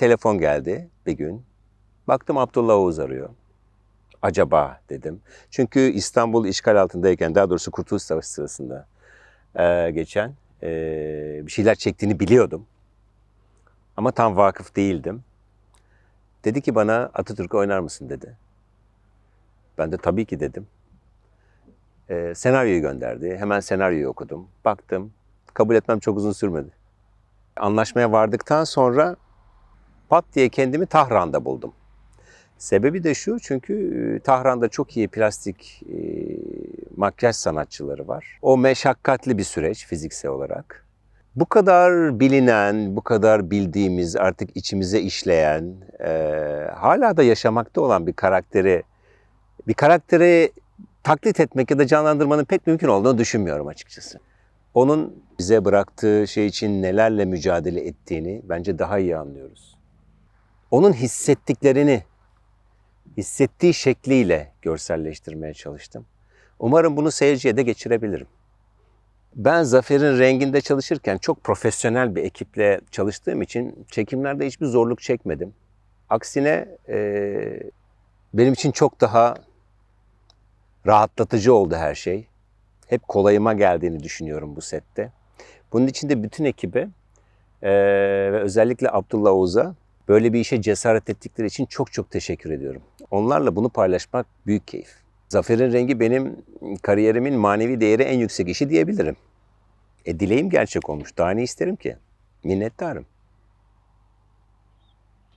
telefon geldi bir gün. Baktım Abdullah Oğuz arıyor. Acaba dedim. Çünkü İstanbul işgal altındayken daha doğrusu Kurtuluş Savaşı sırasında e, geçen e, bir şeyler çektiğini biliyordum. Ama tam vakıf değildim. Dedi ki bana Atatürk'ü oynar mısın dedi. Ben de tabii ki dedim. E, senaryoyu gönderdi. Hemen senaryoyu okudum. Baktım. Kabul etmem çok uzun sürmedi. Anlaşmaya vardıktan sonra pat diye kendimi Tahran'da buldum. Sebebi de şu çünkü e, Tahran'da çok iyi plastik e, makyaj sanatçıları var. O meşakkatli bir süreç fiziksel olarak. Bu kadar bilinen, bu kadar bildiğimiz, artık içimize işleyen, e, hala da yaşamakta olan bir karakteri, bir karakteri taklit etmek ya da canlandırmanın pek mümkün olduğunu düşünmüyorum açıkçası. Onun bize bıraktığı şey için nelerle mücadele ettiğini bence daha iyi anlıyoruz. Onun hissettiklerini hissettiği şekliyle görselleştirmeye çalıştım. Umarım bunu seyirciye de geçirebilirim. Ben Zafer'in renginde çalışırken çok profesyonel bir ekiple çalıştığım için çekimlerde hiçbir zorluk çekmedim. Aksine e, benim için çok daha rahatlatıcı oldu her şey. Hep kolayıma geldiğini düşünüyorum bu sette. Bunun için de bütün ekibe e, ve özellikle Abdullah Oğuz'a böyle bir işe cesaret ettikleri için çok çok teşekkür ediyorum. Onlarla bunu paylaşmak büyük keyif. Zafer'in rengi benim kariyerimin manevi değeri en yüksek işi diyebilirim. E dileğim gerçek olmuş. Daha ne isterim ki? Minnettarım.